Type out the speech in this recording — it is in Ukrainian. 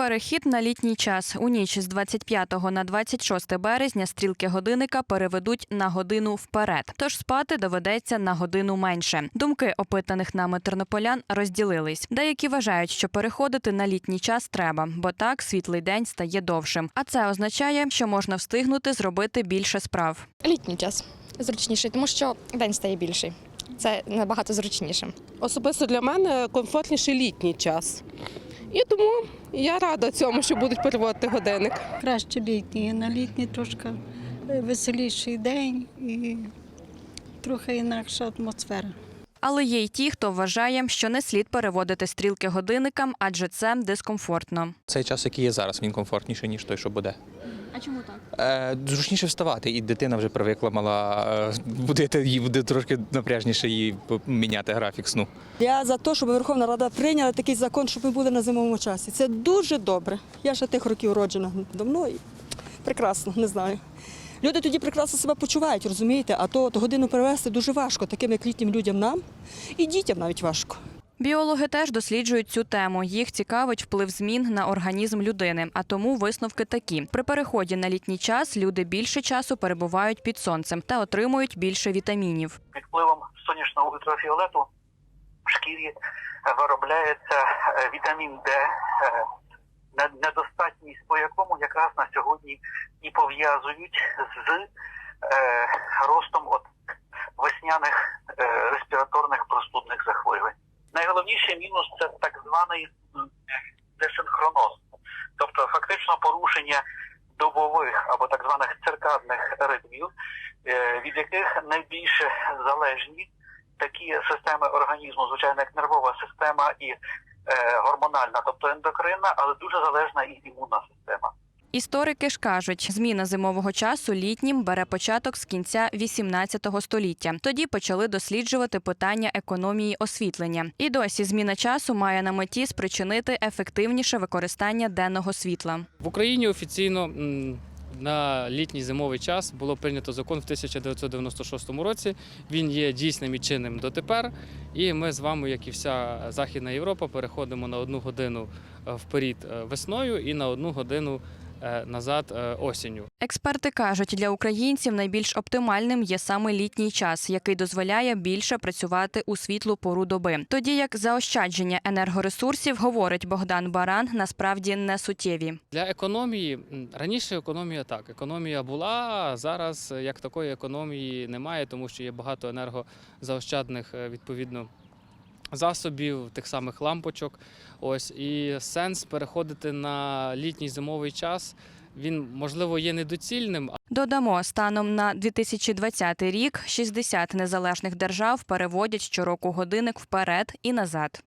Перехід на літній час у ніч з 25 на 26 березня стрілки годинника переведуть на годину вперед. Тож спати доведеться на годину менше. Думки опитаних нами тернополян розділились. Деякі вважають, що переходити на літній час треба, бо так світлий день стає довшим. А це означає, що можна встигнути зробити більше справ. Літній час зручніший, тому що день стає більший. Це набагато зручніше. Особисто для мене комфортніший літній час. І тому я рада цьому, що будуть переводити годинник. Краще літній. На літній трошки е, веселіший день і трохи інакша атмосфера. Але є й ті, хто вважає, що не слід переводити стрілки годинникам, адже це дискомфортно. Цей час, який є зараз, він комфортніший, ніж той, що буде. А чому так? Е, зручніше вставати, і дитина вже привикла мала е, будити, їй буде трошки напряжніше їй міняти графік сну. Я за те, щоб Верховна Рада прийняла такий закон, щоб ми були на зимовому часі. Це дуже добре. Я ще тих років роджена давно і прекрасно, не знаю. Люди тоді прекрасно себе почувають, розумієте? А то от годину перевести дуже важко, таким як літнім людям нам і дітям навіть важко. Біологи теж досліджують цю тему. Їх цікавить вплив змін на організм людини. А тому висновки такі: при переході на літній час люди більше часу перебувають під сонцем та отримують більше вітамінів. під впливом сонячного ультрафіолету в шкірі виробляється е, вітамін Д, е, недостатність по якому якраз на сьогодні і пов'язують з е, ростом от весняних е, респіраторних простудних захворювань. Найголовніший мінус це так званий десинхроноз, тобто фактично порушення добових або так званих циркадних ритмів, е, від яких найбільше залежні такі системи організму, звичайно, як нервова система і гормональна, тобто ендокринна, але дуже залежна і імунна система. Історики ж кажуть, зміна зимового часу літнім бере початок з кінця 18 століття. Тоді почали досліджувати питання економії освітлення. І досі зміна часу має на меті спричинити ефективніше використання денного світла. В Україні офіційно на літній зимовий час було прийнято закон в 1996 році. Він є дійсним і чинним дотепер. І ми з вами, як і вся Західна Європа, переходимо на одну годину е, вперед е, весною і на одну годину назад е, осінню. Експерти кажуть, для українців найбільш оптимальним є саме літній час, який дозволяє більше працювати у світлу пору доби. Тоді як заощадження енергоресурсів, говорить Богдан Баран, насправді не суттєві. Для економії раніше економія так. Економія була зараз е, як такої економії немає, тому що є багато енергозаощадних е, відповідно. Засобів, тих самих лампочок. Ось і сенс переходити на літній зимовий час. Він можливо є недоцільним, Додамо, станом на 2020 рік 60 незалежних держав переводять щороку годинник вперед і назад.